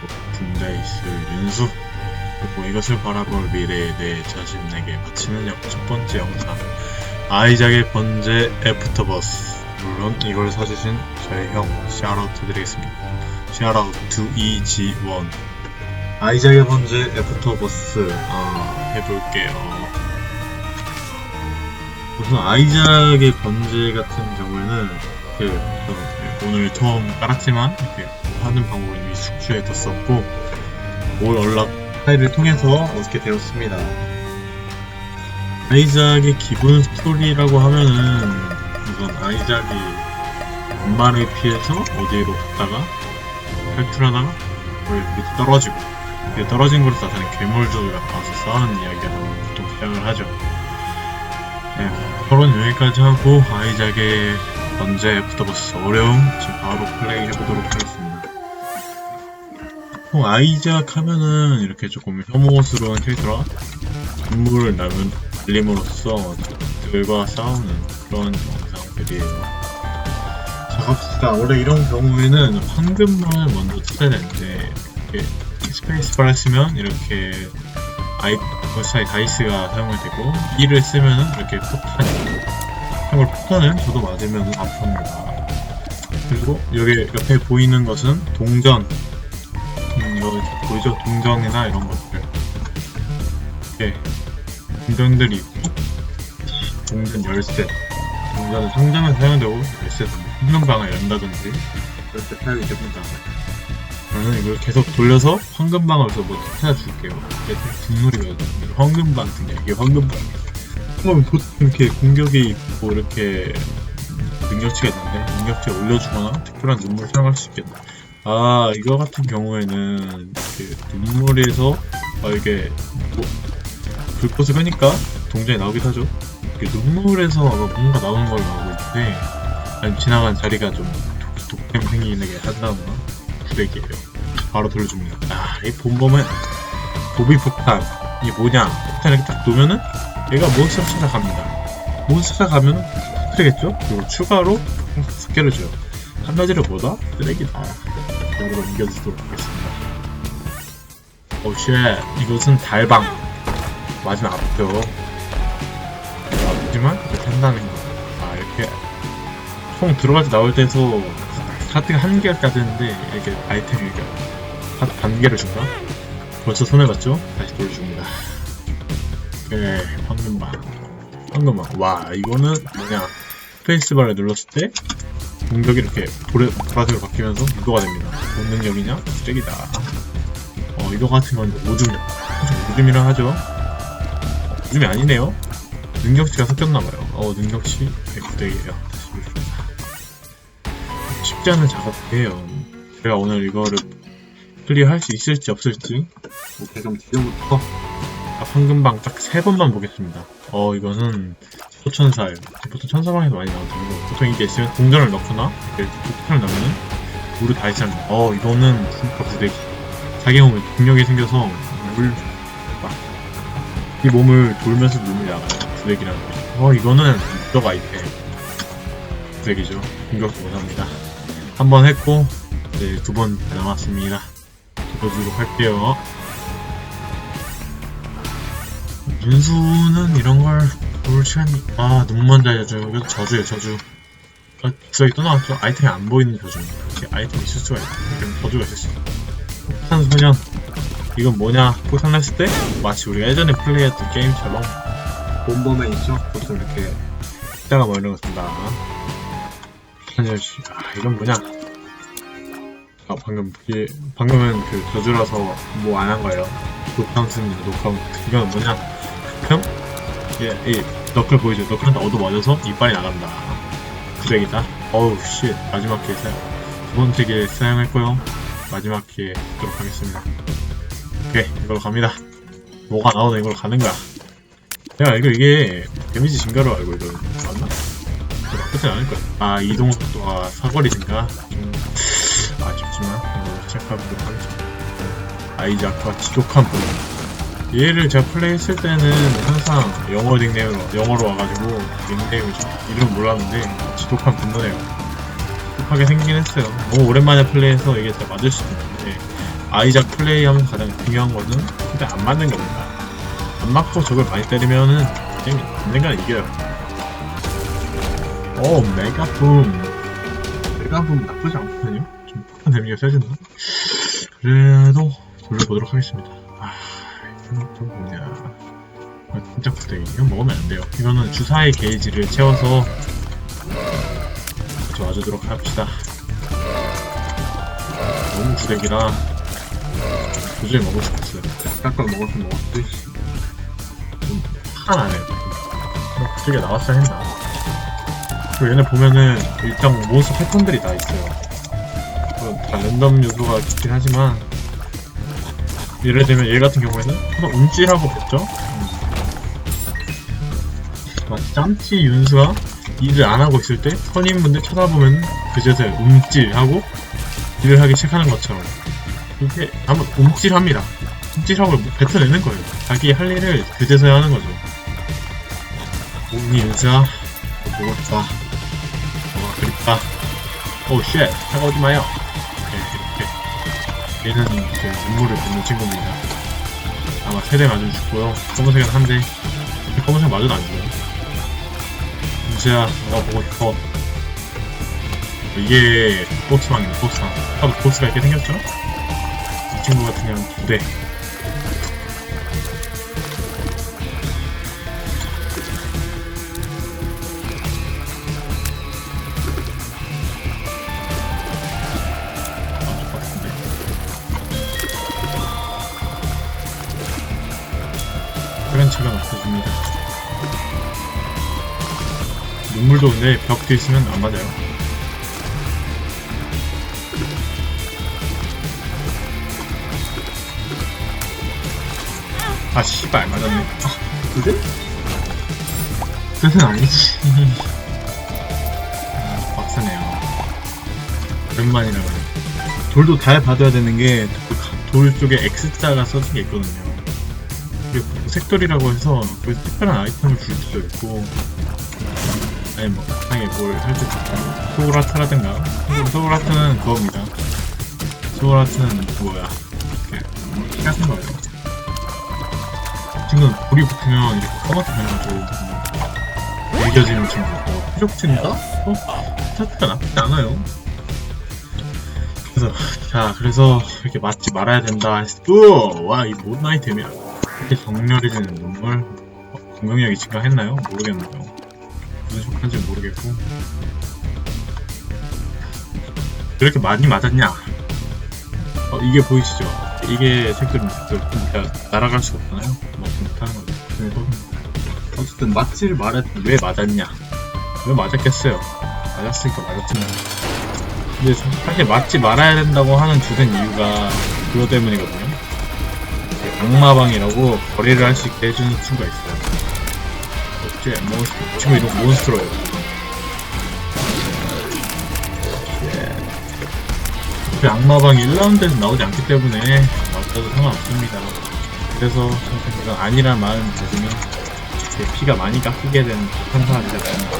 그리고 분자에 있을 윤수 그리고 이것을 바라볼 미래에 대해 자신에게 바치는 영- 첫 번째 영상. 아이작의 번제 애프터버스. 물론 이걸 사주신 저의 형 샤라우트 드리겠습니다. 샤라우트 이지원. 아이작의 번제 애프터버스 어, 해볼게요. 우선 아이작의 번제 같은 경우에는 저는 오늘 처음 깔았지만 이렇게 하는 방법을 이미 숙주해 뒀었고 올 언락 파일을 통해서 얻게 되었습니다. 아이작의 기본 스토리라고 하면은 우선 아이작이 엄마를 피해서 어디로 갔다가 탈출하다가 밑에 떨어지고 밑에 떨어진 곳에서 나타난 괴물들과 가서 싸우는 이야기가 보통 시작을 하죠. 네, 그런 여기까지 하고 아이작의 번제 붙어버스 어려움 지금 바로 플레이 해보도록 하겠습니다. 보통 아이작 하면은 이렇게 조금 혐오스러운 캐릭터라 눈물을 나면 날림으로써 적들과 싸우는 그런 영상들이에요. 자 갑시다. 원래 이런 경우에는 황금만을 먼저 쳐야 되는데 이렇게 스페이스바를 쓰면 이렇게 아이 벌사의 다이스가 사용이 되고 2를 쓰면은 이렇게 포탄이 이걸 포탄을 저도 맞으면 아픕니다. 그리고 여기 옆에 보이는 것은 동전 보이죠? 동전이나 이런 것들 이렇게 동전들이 있고 동전 열쇠 동전은 상점에 사용되고 열쇠는 황금방을 연다든지 그럴 때 사용이 됩니다. 저는 이걸 계속 돌려서 황금방을 뭐 찾아줄게요. 이게 국룰이거든요. 황금방 등이야. 이게 황금방. 보통 이렇게 공격이 있고 이렇게 능력치가 있는데 능력치 올려주거나 특별한 눈물을 사용할 수 있겠네. 아 이거 같은 경우에는 눈물에서 아 이게 뭐 불꽃을 끄니까 동전이 나오기도 하죠. 눈물에서 뭔가 나오는 걸로 알고 있는데 아니 지나간 자리가 좀 독- 독템 생기게 한다거나 구대기예요. 바로 돌려줍니다. 아, 이 본범은 도비 폭탄. 이게 뭐냐? 폭탄 이렇게 딱 놓으면은 얘가 몬스터 찾아갑니다. 몬스터 찾아가면은 터뜨리겠죠? 그리고 추가로 스케를 줘요. 한 가지를 보다 쓰레기다. 이걸로 이겨주도록 하겠습니다. 오쉣, 이것은 달방. 맞으면 아프죠. 아프지만 이렇게 한다는 거. 아, 이렇게 총 들어갈 때 나올 때에서 카드가 한 개가 되는데 이렇게 아이템이 이렇게 반 개를 준다? 벌써 손해봤죠? 다시 돌려줍니다. 네, 황금방. 황금방. 와, 이거는 뭐냐. 스페이스바를 눌렀을 때 공격이 이렇게 보라, 보라색으로 바뀌면서 유도가 됩니다. 뭔 능력이냐? 쓰레기다. 어, 이거 같은 건 오줌력. 오줌이라 하죠. 오줌이 아니네요. 능력치가 섞였나봐요. 어, 능력치 109대이에요. 다시 보겠습니다. 쉽지 않은 작업이에요. 제가 오늘 이거를 클리어할 수 있을지 없을지 오케이 그럼 지금부터 딱 황금방 딱 세 번만 보겠습니다. 어 이거는 소천사예요. 보통 천사방에서 많이 나오잖아요. 보통 이게 있으면 동전을 넣거나 이렇게 폭탄을 넣으면 물을 다 있잖아요. 어 이거는 진짜 부대기. 자기 몸에 중력이 생겨서 물 막, 이 몸을 돌면서 눈을 나가요. 부대기라는 거. 어 이거는 무적 아이템. 부대기죠. 공격도 못합니다. 한 번 했고 이제 두 번 남았습니다. 보도록 할게요. 윤수는 이런 걸 볼 시간이 아 눈만 잘려줘 이거 저주예요 저주. 아, 저기 또 나왔죠? 아이템이 안 보이는 저주. 이렇게 아이템이 있을 수가 있어 이런 저주가 있을 수 있어 폭탄 소년 이건 뭐냐? 폭탄 했을 때? 마치 우리가 예전에 플레이했던 게임처럼. 본범에 있죠? 보통 이렇게 이따가 뭐 이런 거 쓴다. 한열씨. 아 이건 뭐냐? 아 방금 이게 방금은 그 저주라서 뭐 안 한 거예요. 녹카운트입니다 녹카운트 이건 뭐냐? 흑평 예, 이 너클 보이죠? 너클한테 얻어 맞아서 이빨이 나간다. 구대기다. 어우 씨. 마지막 기회 사용. 두 번째 기회 사용했고요. 마지막 기회 듣도록 하겠습니다. 오케이. 이걸로 갑니다. 뭐가 나오는 이걸로 가는 거야. 내가 이거 이게 데미지 증가로 알고 이거 맞나? 나쁘지 않을 거야. 아 이동 속도가 사거리 증가? 좀 아쉽지만 이걸로 체크해보도록 하겠습니다. 아이작과 지독한 분 얘를 제가 플레이했을 때는 항상 영어 닉네임으로 영어로 와가지고 닉네임을 좀 이름 몰랐는데 지독한 분노네요 지독하게 생긴 했어요 너무 오랜만에 플레이해서 이게 잘 맞을 수도 있는데 아이작 플레이하면 가장 중요한 거는 근데 안 맞는 겁니다. 안 맞고 적을 많이 때리면은 게임이 언젠가는 이겨요. 오 메가붐 메가붐 나쁘지 않거든요. 좀 폭탄 데미지가 세진다. 그래도 돌려보도록 하겠습니다. 또 뭐냐? 아, 진짜 구대기 이건 먹으면 안 돼요. 이거는 주사위 게이지를 채워서 도와주도록 합시다. 너무 구대기라 도저히 먹을 수가 없어요. 아까 수 먹었지. 좀 화가 나네. 구대기가 나왔어야 했나. 그리고 얘네 보면은 일단 몬스터 패턴들이 다 있어요. 뭐다 랜덤 요소가 있긴 하지만 예를 들면 얘 같은 경우에는 항상 움찔하고 뱉죠? 짬치 윤수가 일을 안 하고 있을 때 선임분들 쳐다보면 그제서야 움찔하고 일을 하기 시작하는 것처럼 이렇게 한번 움찔합니다. 움찔하고 뭐 뱉어내는 거예요. 자기 할 일을 그제서야 하는 거죠. 오니 윤수야 싶다. 와 그립다. 오 쉣! 다가오지 마요. 얘는 그 눈물을 뱉는 친구입니다. 아마 세대 맞으면 죽고요. 검은색은 한 대. 검은색 맞으면 안 죽어요. 윤수야 너가 보고 싶어. 이게 보스방이에요, 보스방. 하도 보스가 이렇게 생겼죠? 이 친구 같은 경우는 두 대. 눈물도 근데 벽 뒤에 있으면 안 맞아요. 아 씨발 맞았네. 아 그래? 뜻은 아니지. 아, 빡세네요. 오랜만이라 그래. 돌도 잘 받아야 되는 게 돌 쪽에 X자가 써진 게 있거든요. 그리고 색돌이라고 해서 거기서 특별한 아이템을 줄 수도 있고 아니 뭐 당연히 뭘할 수도 있고 소울아트라든가? 소울아트는 그겁니다. 소울아트는 뭐야? 이렇게 키 같은 거예요? 친구는 불이 붙으면 이렇게 까맣게 변해가지고 느껴지는 친구 어, 표적친가? 어? 스타트가 나쁘지 않아요. 그래서 자 그래서 이렇게 맞지 말아야 된다 때와이 모든 아이템이야. 이렇게 정렬해지는 눈물? 어, 공격력이 증가했나요? 모르겠네요 무슨 속한지 모르겠고 이렇게 많이 맞았냐 어, 이게 보이시죠? 이게 색깔 그러니까 날아갈 수가 없잖아요. 맞지 못하는 거죠. 그래서 어쨌든 맞지를 말했더니 왜 맞았냐? 왜 맞았겠어요? 맞았으니까 맞았지만. 근데 사실 맞지 말아야 된다고 하는 주된 이유가 그거 때문이거든요. 악마방이라고 거리를 할 수 있게 해주는 친구가 있어요. 어째 몬스터, 이 친구 이름 몬스터로요. 그 악마방이 1라운드에서 나오지 않기 때문에 맞아도 상관없습니다. 그래서 이건 아니란 마음 가지면 이렇게 피가 많이 깎이게 되는 판사가 되잖아요.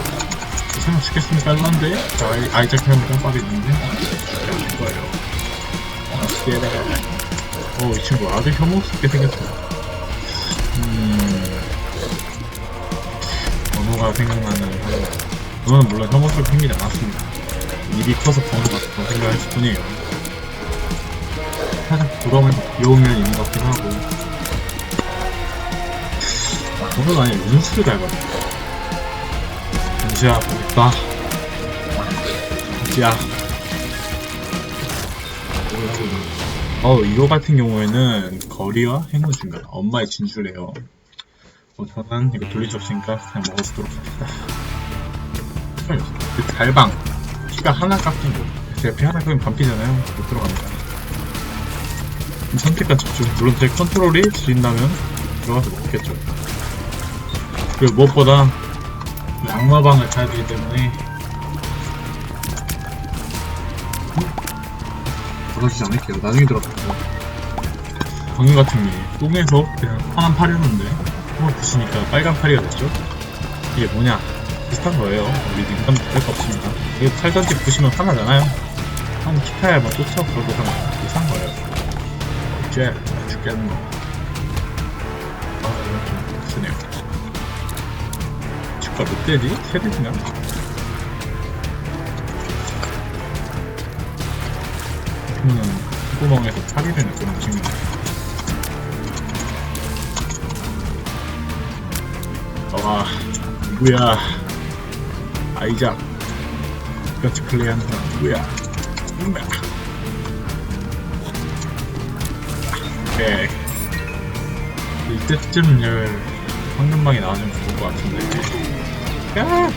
설마 죽겠습니까 1라운드에? 자, 아이- 아이작 하면 깜빡이 있는데? 안 거예요. 아, 어, 이 친구 아주 혐오스럽게 생겼어. 번호가 생각나는. 그거는 물론 혐오스럽게 생기지 않았습니다. 입이 커서 번호 같은 생각했을 뿐이에요. 살짝 귀여운 면이 있는 것 같긴 하고 아, 저는 아니 윤수를 닮았네 윤수야 보겠다 윤수야? 어 이거 같은 경우에는 거리와 행운 중간 엄마의 진주래요 어, 저는 이거 돌릴 수 없으니까 그냥 먹어주도록 합시다 그 달방 피가 하나 깎인 거 제가 피 하나 깎이면 반피잖아요 못 들어갑니다 선택과 집중. 물론 제 컨트롤이 지린다면 들어가서 먹겠죠. 그리고 무엇보다 이 악마방을 타야 되기 때문에 들어가지 않을게요. 나중에 들어갈게요. 광희 같은 게 똥에서 그냥 파란 팔이었는데 똥을 부시니까 빨간 팔이가 됐죠. 이게 뭐냐? 비슷한 거예요. 우리 인간 할거 없습니다. 이거 살던지 부시면 하나잖아요. 한 키타야 뭐 쫓아 그러고 하면 비슷한 거예요. 쟤 죽겠노 아 이건 좀 쓰네요 주가 몇 대지? 세 대인가? 그러면은 구멍에서 파리를 그런 친구 와 누구야? 아이작. 같이 플레이하는 사람 누구야? 누구야? 오케이. 이때쯤 열 황금방이 나와주면 좋을 것 같은데. 야!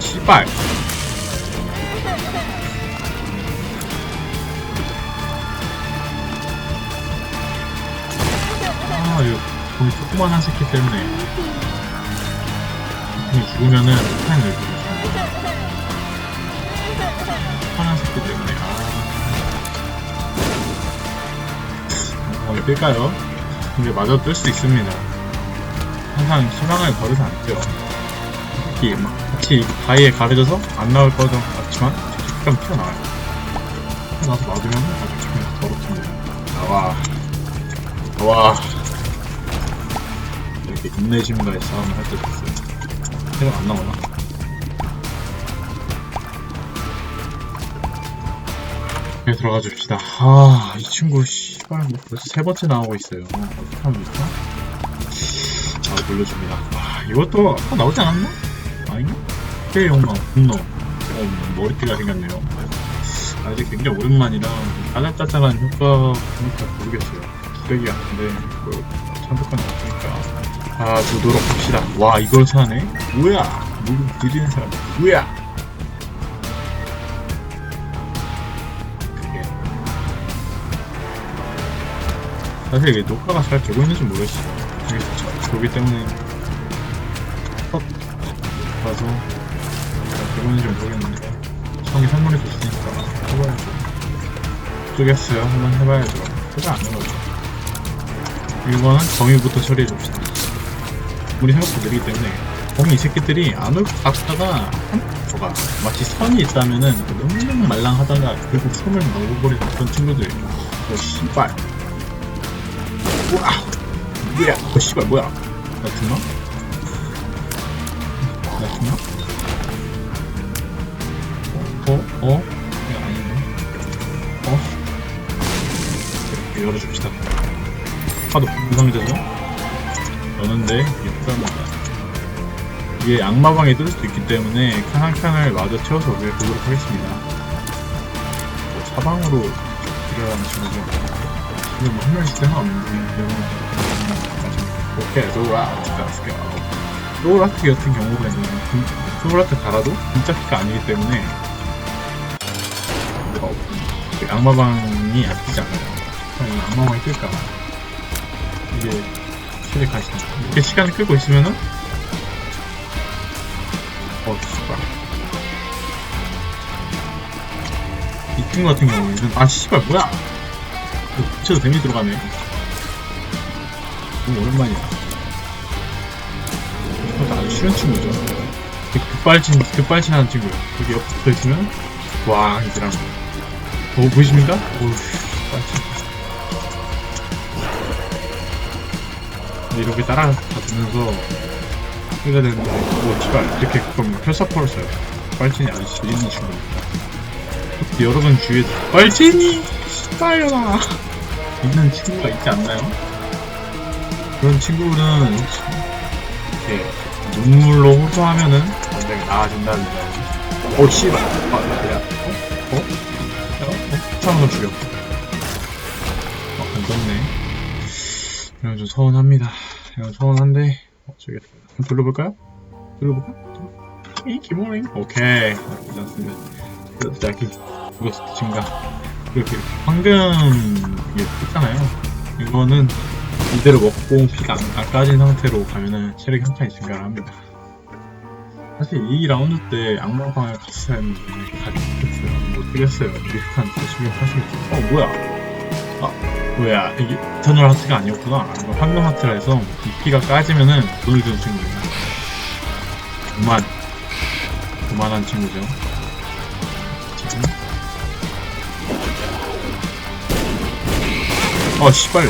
씨발. 아 이거 거기 조그만한 새끼 때문에 그냥 죽으면은 폭탄이 열리고 죽는 거죠 조그만한 새끼 때문에. 아. 어, 뜰까요? 근데 맞아 뜰 수 있습니다. 항상 희망을 버려서 안 뛰어 특히 막 같이 바위에 가려져서 안 나올 거죠. 같지만 조금 튀어나와요. 튀어나와서 맞으면 아주 기분이 더럽습니다. 나와. 나와 이렇게 인내심과의 싸움을 할때 됐어요 체력 안 나오나? 네, 들어가 줍시다. 아, 이 친구, 씨발, 뭐 벌써 세 번째 나오고 있어요. 어, 좋까 아, 돌려줍니다. 아, 이것도 아까 나오지 않았나? 아닌가? K용망, 분노. 어, 머리띠가 생겼네요. 아직 굉장히 오랜만이라 짜잘짜잘한 효과 보니까 모르겠어요. 기억이 안 나는데, 뭐, 참석한 거 없으니까. 아, 두도록 합시다. 와, 이걸 사네? 뭐야? 누구 드리는 사람, 누구야? 그게. 사실 이게 녹화가 잘 되고 있는지 모르겠어요. 이게 저- 그러기 때문에 컷 봐서 잘 되고 있는지 모르겠는데 형이 선물해 줬으니까 해봐야죠. 쪼겠어요. 한번 해봐야죠. 해봐 안 해봐죠. 이거는 거미부터 처리해 줍시다. 우리 생각보다 느리기 때문에 거미 이 새끼들이 안 올 것 같다가 한 저가 마치 선이 있다면은 그 너무 말랑하다가 결국 손을 넣어버리는 그런 친구들 저 씨발 우와 뭐야 어 씨발 뭐야 나 죽나? 나 죽나? 어? 어? 어? 이거 아닌데 어? 열어줍시다 하도 이상해져서 여는데 불안하다 이게 악마방에 뜰 수도 있기 때문에 칸 한 칸을 마저 채워서 우리가 보도록 하겠습니다. 뭐 사방으로 들어가는 친구죠 지금 뭐한 명씩 상관없는데 오케이 로라트 가스가 로라트 같은 경우에는 로라트 달아도 진짜 키가 아니기 때문에 그 악마방이 아끼지 않아요. 악마방이 뜰까봐 이게 시를 가시다 이렇게 시간을 끌고 있으면은 어 씨발. 이 친구 같은 경우에는 아 씨발 뭐야? 붙여도 데미 들어가네. 너무 오랜만이야 이것도 아주 쉬운 친구죠. 급발진 급발진하는 친구예요. 여기 옆에 붙어 있으면 와 이들랑 어 보이십니까? 오우 이렇게 따라가면서 해야 되는데 오 씨발 이렇게 그럼 펼쳐퍼를 써요 빨진이 아주 질리는 친구입니다 여러분 주위에 빨진이 씨발려나 있는 친구가 있지 않나요? 그런 친구는 이렇게 눈물로 호소하면은 굉장히 나아진다는 점. 오 씨발 아 야, 어? 어? 어? 어? 거 죽여 어, 안 떴네 이건 좀 서운합니다. 이건 서운한데 어쩌겠어요. 한번 돌려볼까요? 돌려볼까? 이 기모링 오케이 나쁘지 않습니다. 그래도 약간 그거 증가 이렇게 황금 이게 있잖아요. 이거는 이대로 먹고 피가 안, 안 까진 상태로 가면은 체력이 한 칸이 증가를 합니다. 사실 이 라운드 때 악마방을 같이 했는데 가지 못했어요. 못 뛰겠어요. 리스크한 열심히 하시겠죠. 어 뭐야? 뭐야 이게 이터널 하트가 아니었구나. 이거 황금 하트라 해서 이 피가 까지면은 돈을 주는 친구예요 그만. 그만한 친구죠. 지금 아 씨발.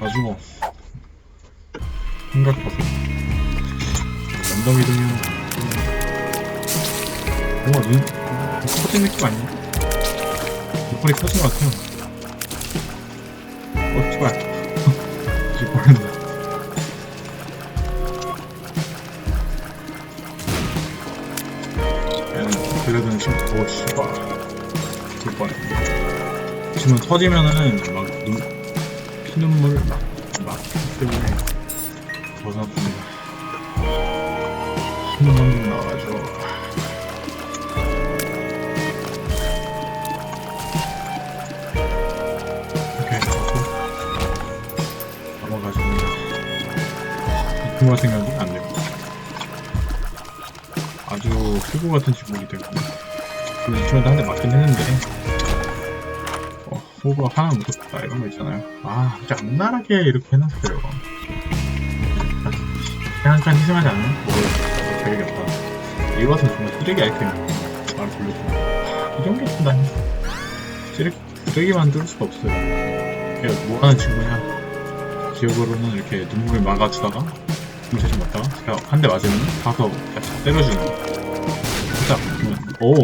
나 죽어. 생각 벗어 랜덤 이동이면 뭔가 눈 커진 느낌 아니야? 눈물이 커진 것 같아요 어 씨발. 지금 보는다 그래도 지금 오 씨발. 죽을 뻔했네 지금 터지면은 막 눈, 피눈물 막, 막 같은 경우는 안 됩니다 아주 흑우 같은 친구이기 때문에 물론 이 친구도 한대 맞긴 했는데 어, 호가 하나 무섭다 이런 거 있잖아요. 아 악랄하게 이렇게 해놨어요. 한칸 희생하지 않으면 뭐 별게 없다. 이거 같은 정말 쓰레기 아이템이에요 말 돌려주면 이런 게 쓴다니? 쓰레기 쓰레기 만들 수가 없어요. 이게 뭐 하는 친구냐? 기억으로는 이렇게 눈물 막아주다가 맞다가 제가 한대 맞으면 가서 딱 때려주는 딱 보면 오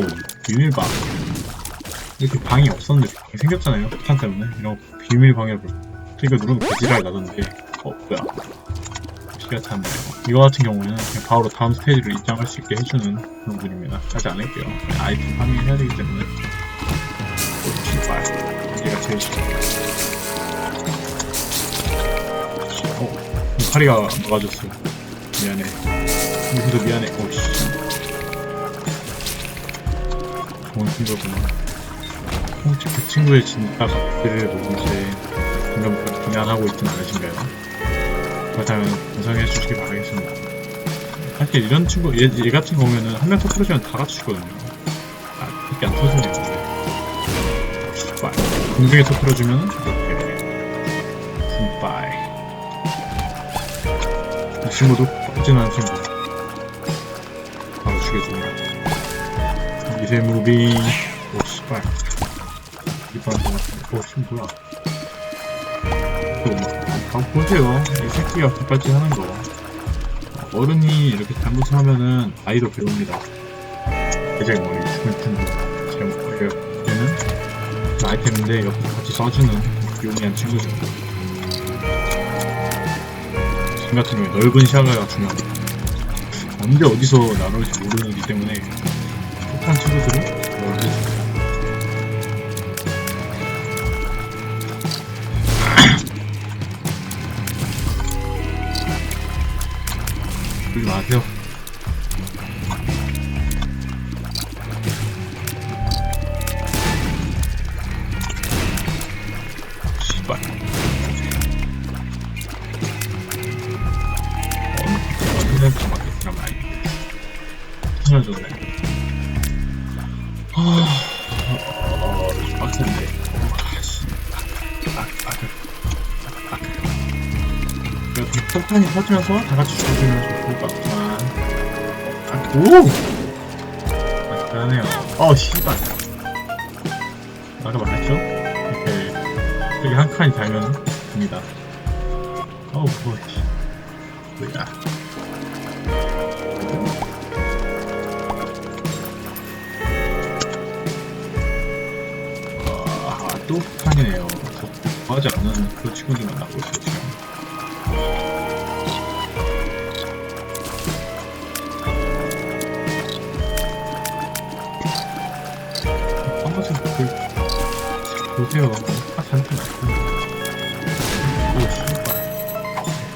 비밀방. 이렇게 방이 없었는데 방이 생겼잖아요. 폭탄 때문에. 이런 거 비밀방이라고 그러니까 누르면 개지랄 나던데. 어 뭐야. 피가 찼네요 이거 같은 경우에는 그냥 바로 다음 스테이지로 입장할 수 있게 해주는 그런 분입니다. 하지 않을게요. 아이템 파밍해야 되기 때문에. 오 씨발. 얘가 제일 싫어 어 파리가 막아줬어. 미안해. 우리도 미안해. 오씨. 좋은 친구구나. 혹시 그 친구의 진짜 각들을 보는지 점점 비난하고 있진 않으신가요? 그렇다면 반성해 주시기 바라겠습니다. 사실 이런 친구 얘, 얘 같은 경우에는 한 명 터트려주면 다 같이 죽거든요. 아 그렇게 안 터지네요. 공중에 터트려주면 친구도 뻔진한 친구 바로 죽여줍니다 미세 무빙. 오 지금 뭐야 또, 막, 보세요. 이 새끼가 뒷발질 하는 거. 어른이 이렇게 잘못을 하면은 아이도 배웁니다. 예전에 뭐 죽을 텐데 제가 얘는 그 아이템인데 옆에 같이 써주는 용이한 지금 같은 경우에 넓은 시야가 중요합니다. 언제 어디서 나올지 모르는 이기 때문에 폭탄 친구들 터지면서 다 같이 죽으면 좋을 것 같구만 아, 오! 아, 대단해요. 어 씨발. 아까 말했죠? 이렇게 여기 한 칸이 달면 됩니다. 어우 뭐야 뭐야. 아, 또 폭탄이네요. 저 좋아하지 않는 그 친구들 만나고 있어요, 그, 보세요. 아, 잔뜩 났습니다. 오, 씨발.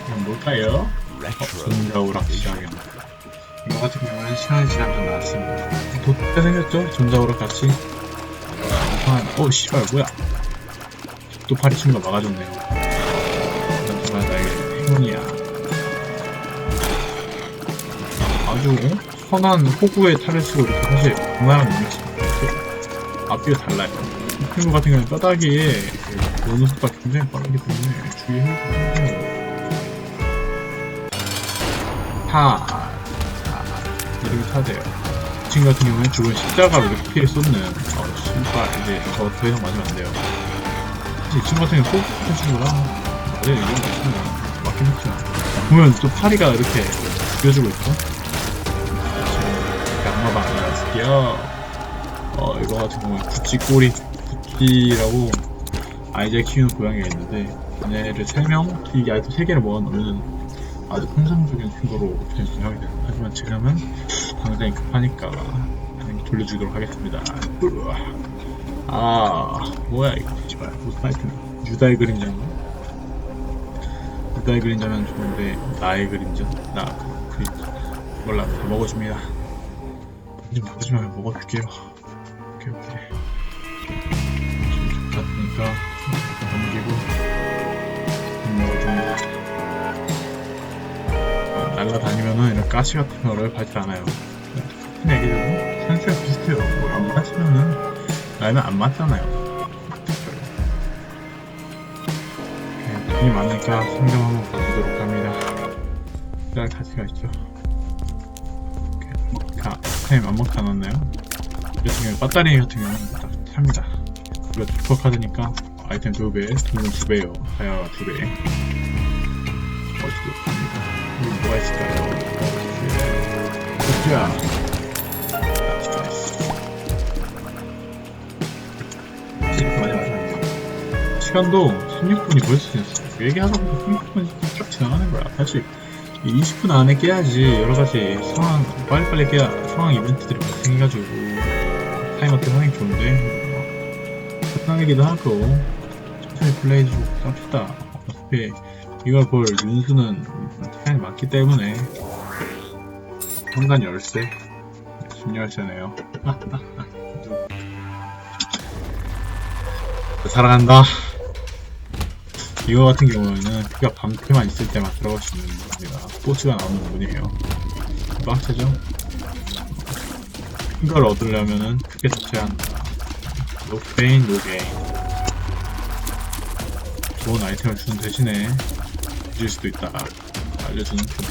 그냥 뭘까요? 어, 전자 오락 시작입니다. 이거 같은 경우는 시간이 지나면 좀 나왔습니다. 돋게 생겼죠? 전자 오락 같이. 아, 어, 씨발, 뭐야. 또 파리 친구가 막아줬네요. 난 정말 나에게 행운이야. 아주 어? 선한 호구의 탈을 쓰고 이렇게 사실 강나랑 능력치 앞뒤가 달라요. 이 친구 같은 경우는 뼈다귀에 그 노는 속도가 굉장히 빠르기 때문에 주의해야 돼요. 파. 아, 이름이 타돼요. 친구 같은 경우에 죽은 십자가로 이렇게 피를 쏟는 어, 신발 이제 저더 이상 맞으면 안 돼요. 사실 이 친구 같은 경우 꼭 같은 친구라 맞아요 이런 거 있으면 맞긴 했죠. 보면 또 파리가 이렇게 죽여주고 있어. 양마방 안녕하세요. 어 이거 같은 경우에 구찌 꼬리 구찌라고 아이들 키우는 고양이가 있는데 얘네를 3명, 이 아이들 3개를 모아놓으면 아주 통상적인 친구로 변신하게 됩니다. 하지만 지금은 당장이 급하니까 돌려주도록 하겠습니다. 아 뭐야 이거 씨발 무슨 파이트는 유다의 그림자인가? 유다의 그림자면 좋은데 나의 그림자? 나 그림자 몰라 다 먹어줍니다. 좀 먹어주면 먹어줄게요. 날라다니면은 이런 가시 같은 거를 밟지 않아요. 같은 애기들은 센스가 비슷해요. 뭐안 맞으면은 나이는 안 맞잖아요. 네, 돈이 많으니까 상점 한번 가보도록 합니다. 짤 가치가 있죠. 가, 타임 안 먹다 놨나요? 이 같은 경우 배터리 같은 경우는 딱 찹니다. 그리고 슈퍼 카드니까 아이템 2배, 돈은 2배요. 하야가 2배. 뭐가 있을까요? 마셔요. 시간도 16분이 벌써 지났어. 얘기하다 보니까 16분이 쫙 지나가는 거야. 사실 이 20분 안에 깨야지 여러 가지 상황 빨리빨리 깨야 상황 이벤트들이 발생해가지고 타이머 때 하는 게 좋은데 편하기도 하고 천천히 플레이해주고 쌉시다. 어차피 이걸 볼 윤수는 많기 때문에 현관 열쇠 10열쇠네요. 살아간다. 이거 같은 경우에는 피가 반피만 있을 때만 들어갈 수 있는 겁니다. 포츠가 나오는 부분이에요. 빡세죠? 이걸 얻으려면은 크게 섭취한다. 노 페인, 노 게인. 좋은 아이템을 주는 대신에 잊을 수도 있다. 알려주는 품.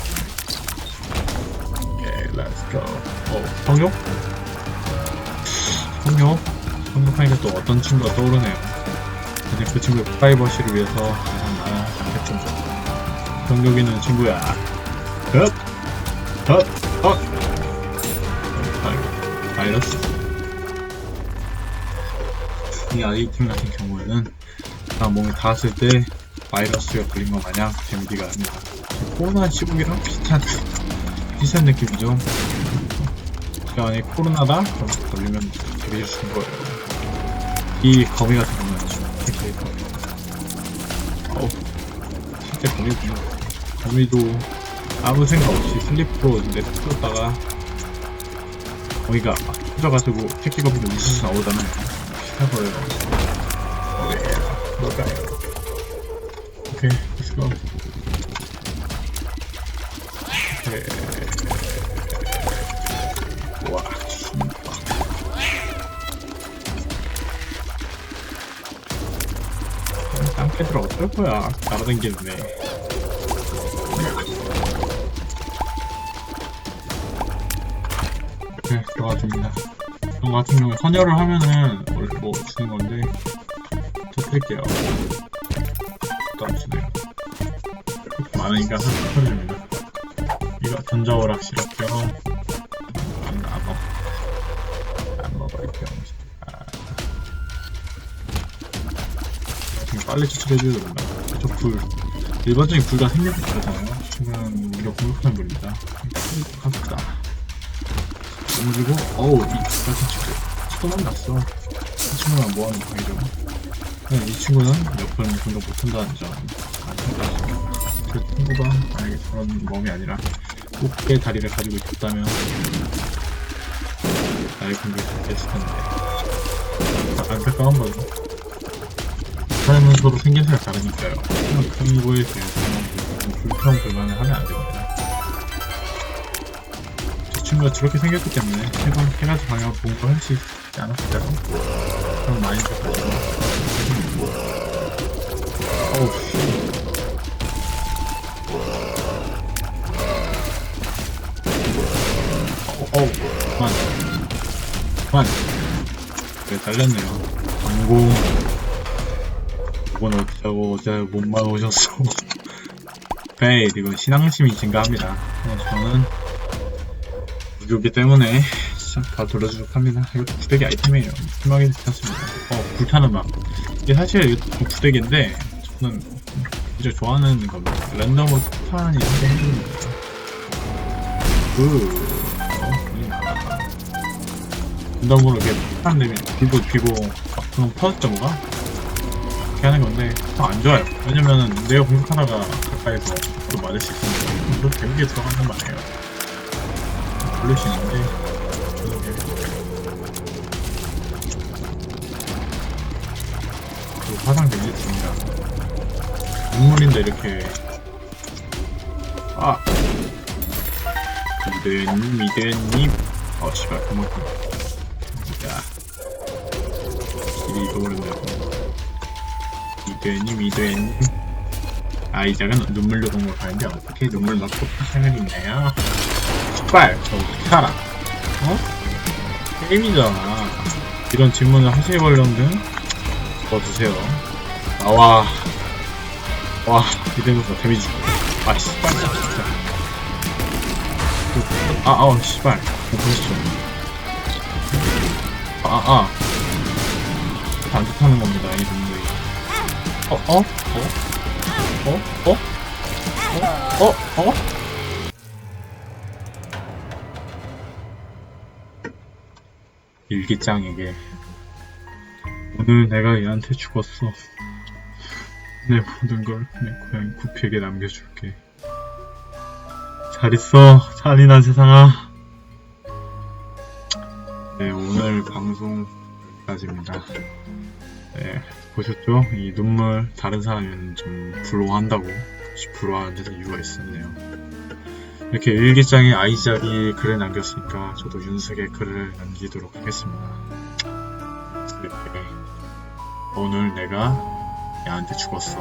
오케이, 렛츠 고. 어, 성욕? 성욕? 성욕하니까 또 어떤 친구가 떠오르네요. 근데 그 친구의 프라이버시를 위해서 나는 않겠죠. 성욕 있는 친구야. 헛! 헛! 헛! 아이고, 바이러스. 이 아이템 같은 경우에는 나 몸에 닿았을 때 바이러스가 걸린 것 마냥 데미지가 아닙니다. 코로나 시국이랑 비슷한, 비슷한 느낌이죠. 그 안에 코로나다? 그럼 걸리면 데미지 주는 거예요. 이 거미 같은 경우는 되게 거미. 어우, 실제 거미군요. 거미도 아무 생각 없이 슬리프로 이제 풀었다가 거기가 막 터져가지고 새끼 거미도 우수수 나오잖아요. 비슷한 거예요. 네, 뭘까요? 오케이, let's. 와. 땅패들 어떨 거야? 날아다니겠네. 네, 들어가줍니다. 이거 같은 경우에 헌혈을 하면은 뭘뭐 주는 건데, 터뜨릴게요. 또 안 주네요. 그렇게 많으니까 터뜨립니다. 전자오락 시럽병. 안, 안 먹어. 안 먹어요, 병. 아. 좀 빨리 추출해줘야 된다. 저 불. 일반적인 불과 생략이 다르잖아요. 지금 우리가 공격하는 불입니다. 갑시다. 움직이고, 어우, 이 같은 친구. 처음 났어. 이 친구랑 뭐하는 방이죠? 네, 이 친구는 옆을 공격 못한다는 점. 그 친구가 만약에 저런 몸이 아니라 꽃게 다리를 가지고 있었다면 나의 공격을 됐을 텐데. 안타까운 거죠. 사람은 서로 생김새가 다르니까요. 그런 거에 대해서는 불평 불만을 하면 안 됩니다. 저 친구가 저렇게 생겼기 때문에 세번 세 가지 방향을 공부할 수 있지 않았을까요? 그런 마인드 가지고. 만 네, 잘렸네요. 방공. 이건 어쩌고 어쩌고 못만 오셨어. 베일, 이건 신앙심이 증가합니다. 어, 저는 무교기 때문에 다 돌려주도록 합니다. 이것도 부대기 아이템이에요. 심하게 괜찮습니다. 어, 불타는 막. 이게 사실 이것도 부대기인데, 저는 진짜 좋아하는 겁니다. 랜덤으로 폭탄이 해주는 거죠. 그. 랜덤으로 이렇게 폭탄 되면 불도 피고, 막 그런 퍼졌죠, 뭐가? 그렇게 하는 건데, 더안 좋아요. 왜냐면은 내가 공격하다가 가까이서 또 맞을 수 있으니까. 또 데미지 들어가는. 블루신인데, 저도 그 화상 데미지 줍니다. 눈물인데 이렇게 아 이대님 이대님 어 씨발 야 길이 잃어버렸네요 이대님 이대님 아이작은 눈물로 공격하는데 어떻게 눈물 넣고 파생을 입나요? 씨발 저 어떻게 살아 어? 게임이잖아 이런 질문을 하실 걸령든 넣어주세요 나와 와, 이대면서 데미지. 아, 씨발, 진짜. 아, 아, 씨발. 못 보시죠. 아, 아, 좋다는 겁니다, 이 분들이. 어, 어? 어? 어? 어? 어? 어? 일기장에게 오늘 내가 얘한테 죽었어. 내 모든 걸 내 고향 구피에게 남겨줄게. 잘 있어, 잔인한 세상아. 네, 오늘 방송 여기까지입니다. 네, 보셨죠? 이 눈물 다른 사람은 좀 혹시 부러워하는 데도 이유가 있었네요. 이렇게 일기장에 아이작이 글을 남겼으니까 저도 윤석의 글을 남기도록 하겠습니다. 이렇게 오늘 내가 얘한테 죽었어.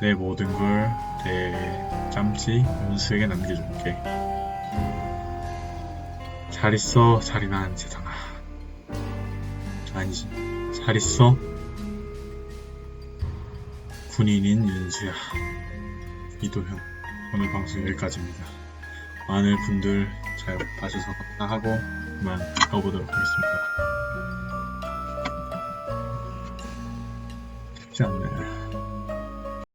내 모든 걸 내 짬지 윤수에게 남겨줄게. 잘 있어, 잔인한 세상 아. 아니지, 잘 있어. 군인인 윤수야. 이도형. 오늘 방송 여기까지입니다. 많은 분들 잘 봐주셔서 감사하고 그만 가보도록 하겠습니다.